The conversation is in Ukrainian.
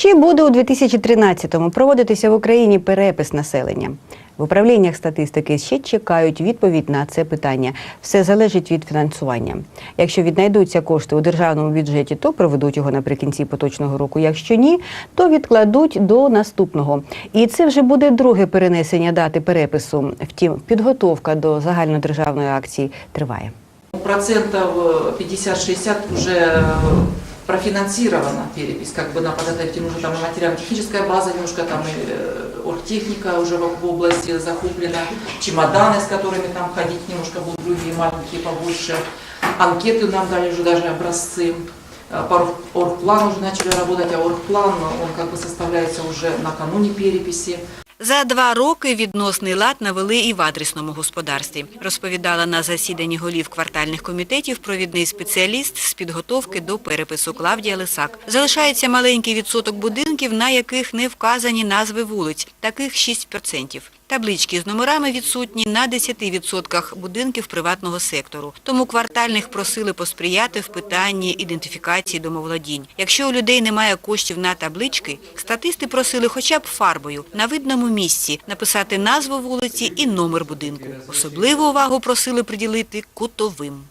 Чи буде у 2013-му проводитися в Україні перепис населення? В управліннях статистики ще чекають відповідь на це питання. Все залежить від фінансування. Якщо віднайдуться кошти у державному бюджеті, то проведуть його наприкінці поточного року. Якщо ні, то відкладуть до наступного. І це вже буде друге перенесення дати перепису. Втім, підготовка до загальнодержавної акції триває. Процентов э, 50-60 уже э, профинансирована перепись, как бы нам подготовить нужно там и материально-техническая база, немножко там и э, оргтехника уже в области закуплена, чемоданы, с которыми там ходить немножко будут другие маленькие, побольше, анкеты нам дали уже даже образцы, Э, по уже начали работать, а оргплан, он как бы составляется уже накануне переписи. За два роки відносний лад навели і в адресному господарстві, розповідала на засіданні голів квартальних комітетів провідний спеціаліст з підготовки до перепису Клавдія Лисак. Залишається маленький відсоток будинків, на яких не вказані назви вулиць, таких 6%. Таблички з номерами відсутні на 10% будинків приватного сектору. Тому квартальних просили посприяти в питанні ідентифікації домовладінь. Якщо у людей немає коштів на таблички, статисти просили хоча б фарбою на видному місці написати назву вулиці і номер будинку. Особливу увагу просили приділити кутовим.